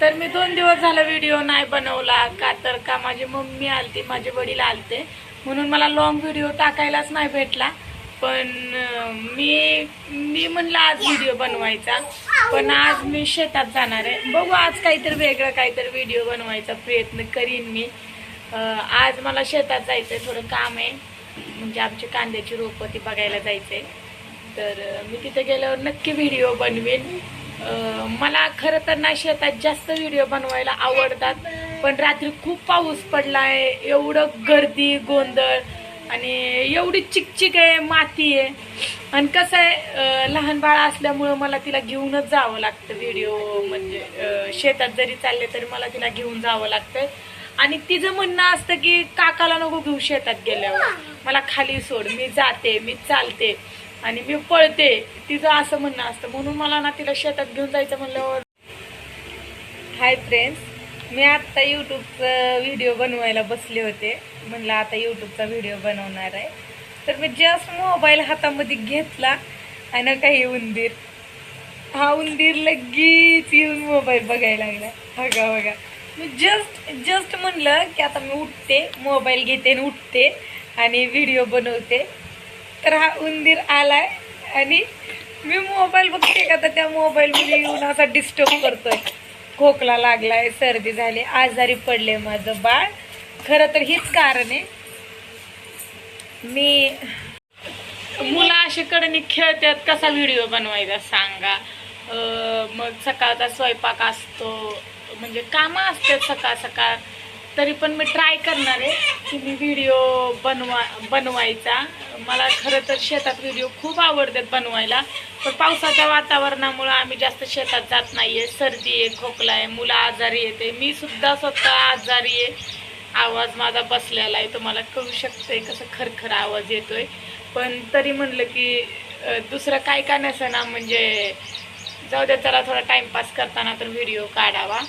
तर मी दोन दिवस झाला व्हिडिओ नाही बनवला. का तर का माझी मम्मी आलती माझे वडील आलते. म्हणून मला लॉंग व्हिडिओ टाकायलाच नाही भेटला. पण मी मी म्हणलं आज व्हिडिओ बनवायचा. पण आज मी शेतात जाणार आहे. बघू आज काहीतरी वेगळं काहीतरी व्हिडिओ बनवायचा प्रयत्न करीन मी. आज मला शेतात जायचंय थोडं काम आहे. म्हणजे आमची कांद्याची रोपं ती बघायला जायचंय. तर मी तिथे गेल्यावर नक्की व्हिडिओ बनवेन. मला खरं तर ना शेतात जास्त व्हिडिओ बनवायला आवडतात पण रात्री खूप पाऊस पडला आहे एवढं गर्दी गोंधळ आणि एवढी चिकचिक आहे माती आहे. आणि कसं आहे लहान बाळ असल्यामुळं मला तिला घेऊनच जावं लागतं व्हिडिओ म्हणजे शेतात जरी चालले तरी मला तिला घेऊन जावं लागतं आणि तिचं म्हणणं असतं की काकाला नको घेऊ शेतात गेल्यावर. मला खाली सोड मी जाते मी चालते. आणि मी पळते. तिचं असं म्हणणं असतं. म्हणून मला ना तिला शेतात घेऊन जायचं म्हणल्यावर हाय फ्रेंड्स मी आत्ता यूट्यूबचा व्हिडिओ बनवायला बसले होते. म्हणलं आता यूट्यूबचा व्हिडिओ बनवणार आहे. तर मी जस्ट मोबाईल हातामध्ये घेतला आणि काही उंदीर. हा उंदीर लगेच येऊन मोबाईल बघायला लागला. बघा बघा. मी जस्ट जस्ट म्हणलं की आता मी उठते मोबाईल घेते आणि उठते आणि व्हिडिओ बनवते. तर हा उंदीर आलाय आणि मी मोबाईल बघते का तर त्या मोबाईलमध्ये येऊन असा डिस्टर्ब करतोय. खोकला लागलाय सर्दी झाली आजारी पडले माझं बाळ. खरं तर हीच कारण आहे. मी मुलं अशी कडनी खेळतात कसा व्हिडिओ बनवायचा सांगा. मग सकाळचा स्वयंपाक असतो म्हणजे कामं असतात सकाळ सकाळ. तरी पण मी ट्राय करणार आहे की मी व्हिडिओ बनवा बनवायचा. मला खरं तर शेतात व्हिडिओ खूप आवडतात बनवायला. पण पावसाच्या वातावरणामुळं आम्ही जास्त शेतात जात नाही आहे सर्दी आहे खोकला आहे मुलं आजारी येते मी सुद्धा स्वतः आजारी आहे. आवाज माझा बसलेला आहे. तुम्हाला कळू शकते कसं खरखर आवाज येतोय. पण तरी म्हणलं की दुसरं काय का नसेना म्हणजे जाऊ दे जरा थोडा टाइमपास करताना तर व्हिडिओ काढावा.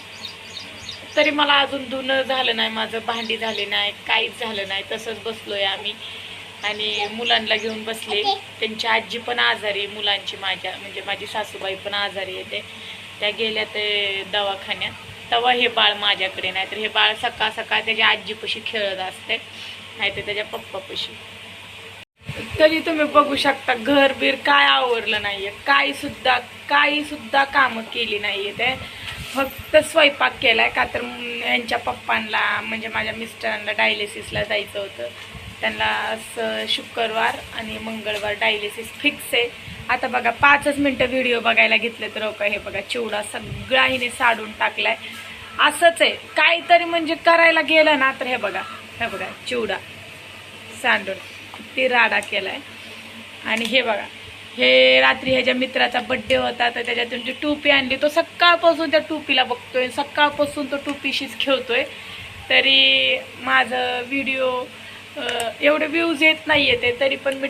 तरी मला अजून धुणं झालं नाही. माझं भांडी झाली नाही काहीच झालं नाही. तसंच बसलो आहे आम्ही. आणि मुलांना घेऊन बसले. त्यांची आजी पण आजारी मुलांची माझ्या म्हणजे माझी सासूबाई पण आजारी येते त्या गेल्या ते दवाखान्यात. तेव्हा हे बाळ माझ्याकडे नाही तर हे बाळ सकाळ सकाळ त्याच्या आजीपाशी खेळत असते नाही ते त्याच्या पप्पापाशी. तरी तुम्ही बघू शकता घर बीर काय आवरलं नाहीये. काही सुद्धा काही सुद्धा कामं केली नाहीये ते. फक्त स्वयंपाक केलाय का तर यांच्या पप्पांना म्हणजे माझ्या मिस्टरांना डायलिसिसला जायचं होतं. त्यांना शुक्रवार आणि मंगळवार डायलिसिस फिक्स आहे. आता बघा पाचच मिनटं व्हिडिओ बघायला घेतले तर का हे बघा चिवडा सगळा हिने साडून टाकलाय. असंच आहे. काहीतरी म्हणजे करायला गेलं ना तर हे बघा हे बघा चिवडा सांडून किती राडा केलाय. आणि हे बघा हे रात्री ह्याच्या मित्राचा बड्डे होता तर त्याच्यातून जी टोपी आणली तो सकाळपासून त्या टोपीला बघतोय. सकाळपासून तो टोपीशीच खेळतोय. तरी माझं व्हिडिओ एवढे व्ह्यूज येत नाही येते तरी पण मी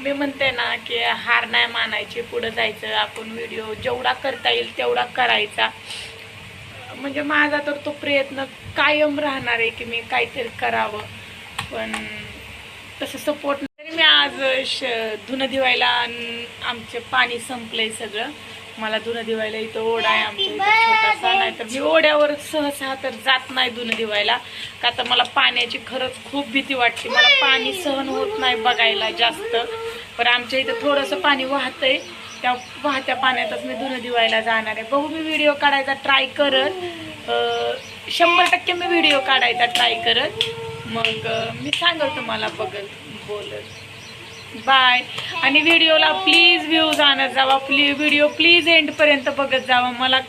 मी म्हणते ना की हार नाही मानायची पुढं जायचं आपण व्हिडिओ जेवढा करता येईल तेवढा करायचा. म्हणजे माझा तर तो प्रयत्न कायम राहणार आहे की मी काहीतरी करावं. पण तसं सपोर्ट तरी मी आज श धुणं दिवायला आमचे पाणी संपलंय सगळं. मला धुणं धुवायला इथं ओढा आहे आमच्या इथं छोटासा नाही तर मी ओढ्यावर सहसा तर जात नाही धुणं धुवायला का तर मला पाण्याची खरंच खूप भीती वाटते. मला पाणी सहन होत नाही बघायला जास्त. पण आमच्या इथं थोडंसं पाणी वाहतंय. त्या वाहत्या पाण्यातच मी धुणं धुवायला जाणार आहे. बघू मी व्हिडिओ काढायचा ट्राय करत. शंभर टक्के मी व्हिडिओ काढायचा ट्राय करत. मग मी सांगल तुम्हाला बघल बोलत. बाय. आणि व्हिडिओला प्लीज व्ह्यूज आणत जावा. प्ली व्हिडिओ प्लीज एंडपर्यंत बघत जावा. मला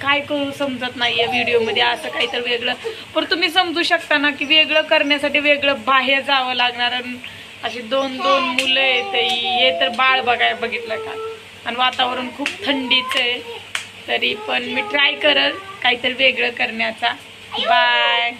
काय करू समजत नाही आहे व्हिडिओमध्ये असं काहीतरी वेगळं. पण तुम्ही समजू शकता ना की वेगळं करण्यासाठी वेगळं बाहेर जावं लागणार. आणि अशी दोन दोन मुलं आहेत हे तर बाळ बघाय बघितलं का? आणि वातावरण खूप थंडीचं आहे. तरी पण मी ट्राय करल काहीतरी वेगळं करण्याचा. बाय